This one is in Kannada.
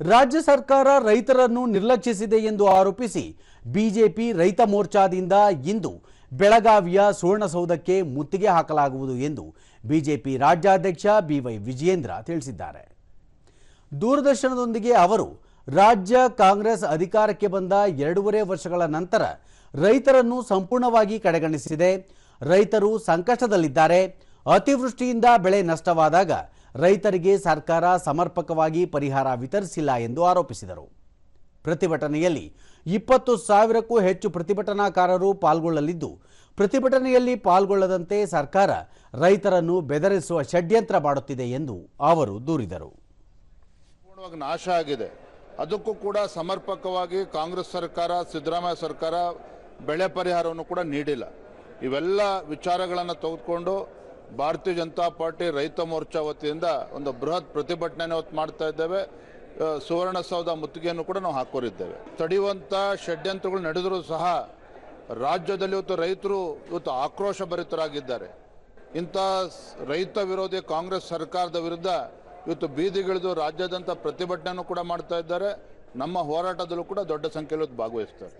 ರಾಜ್ಯ ಸರ್ಕಾರ ರೈತರನ್ನು ನಿರ್ಲಕ್ಷಿಸಿದೆ ಎಂದು ಆರೋಪಿಸಿ ಬಿಜೆಪಿ ರೈತ ಮೋರ್ಚಾದಿಂದ ಇಂದು ಬೆಳಗಾವಿಯ ಸುವರ್ಣಸೌಧಕ್ಕೆ ಮುತ್ತಿಗೆ ಹಾಕಲಾಗುವುದು ಎಂದು ಬಿಜೆಪಿ ರಾಜ್ಯಾಧ್ಯಕ್ಷ ಬಿವೈ ವಿಜಯೇಂದ್ರ ತಿಳಿಸಿದ್ದಾರೆ. ದೂರದರ್ಶನದೊಂದಿಗೆ ಅವರು ರಾಜ್ಯ ಕಾಂಗ್ರೆಸ್ ಅಧಿಕಾರಕ್ಕೆ ಬಂದ ಎರಡೂವರೆ ವರ್ಷಗಳ ನಂತರ ರೈತರನ್ನು ಸಂಪೂರ್ಣವಾಗಿ ಕಡೆಗಣಿಸಿದೆ. ರೈತರು ಸಂಕಷ್ಟದಲ್ಲಿದ್ದಾರೆ. ಅತಿವೃಷ್ಟಿಯಿಂದ ಬೆಳೆ ನಷ್ಟವಾದಾಗ ರೈತರಿಗೆ ಸರ್ಕಾರ ಸಮರ್ಪಕವಾಗಿ ಪರಿಹಾರ ವಿತರಿಸಿಲ್ಲ ಎಂದು ಆರೋಪಿಸಿದರು. ಪ್ರತಿಭಟನೆಯಲ್ಲಿ ಇಪ್ಪತ್ತು ಸಾವಿರಕ್ಕೂ ಹೆಚ್ಚು ಪ್ರತಿಭಟನಾಕಾರರು ಪಾಲ್ಗೊಳ್ಳಲಿದ್ದು, ಪ್ರತಿಭಟನೆಯಲ್ಲಿ ಪಾಲ್ಗೊಳ್ಳದಂತೆ ಸರ್ಕಾರ ರೈತರನ್ನು ಬೆದರಿಸುವ ಷಡ್ಯಂತ್ರ ಮಾಡುತ್ತಿದೆ ಎಂದು ಅವರು ದೂರಿದರು. ನಾಶ ಆಗಿದೆ. ಅದಕ್ಕೂ ಕೂಡ ಸಮರ್ಪಕವಾಗಿ ಕಾಂಗ್ರೆಸ್ ಸರ್ಕಾರ, ಸಿದ್ದರಾಮಯ್ಯ ಸರ್ಕಾರ ಬೆಳೆ ಪರಿಹಾರವನ್ನು ಕೂಡ ನೀಡಿಲ್ಲ. ಇವೆಲ್ಲ ವಿಚಾರಗಳನ್ನು ತೆಗೆದುಕೊಂಡು ಭಾರತೀಯ ಜನತಾ ಪಾರ್ಟಿ ರೈತ ಮೋರ್ಚಾ ವತಿಯಿಂದ ಒಂದು ಬೃಹತ್ ಪ್ರತಿಭಟನೆ ಇವತ್ತು ಮಾಡ್ತಾ ಇದ್ದೇವೆ. ಸುವರ್ಣಸೌಧ ಮುತ್ತಿಗೆಯನ್ನು ಕೂಡ ನಾವು ಹಾಕೋರಿದ್ದೇವೆ. ತಡೆಯುವಂಥ ಷಡ್ಯಂತ್ರಗಳು ನಡೆದರೂ ಸಹ ರಾಜ್ಯದಲ್ಲಿ ಇವತ್ತು ರೈತರು ಇವತ್ತು ಆಕ್ರೋಶ ಭರಿತರಾಗಿದ್ದಾರೆ. ಇಂಥ ರೈತ ವಿರೋಧಿ ಕಾಂಗ್ರೆಸ್ ಸರ್ಕಾರದ ವಿರುದ್ಧ ಇವತ್ತು ಬೀದಿಗಿಳಿದು ರಾಜ್ಯಾದ್ಯಂತ ಪ್ರತಿಭಟನೆಯನ್ನು ಕೂಡ ಮಾಡ್ತಾ ಇದ್ದಾರೆ. ನಮ್ಮ ಹೋರಾಟದಲ್ಲೂ ಕೂಡ ದೊಡ್ಡ ಸಂಖ್ಯೆಯಲ್ಲಿ ಭಾಗವಹಿಸ್ತಾರೆ.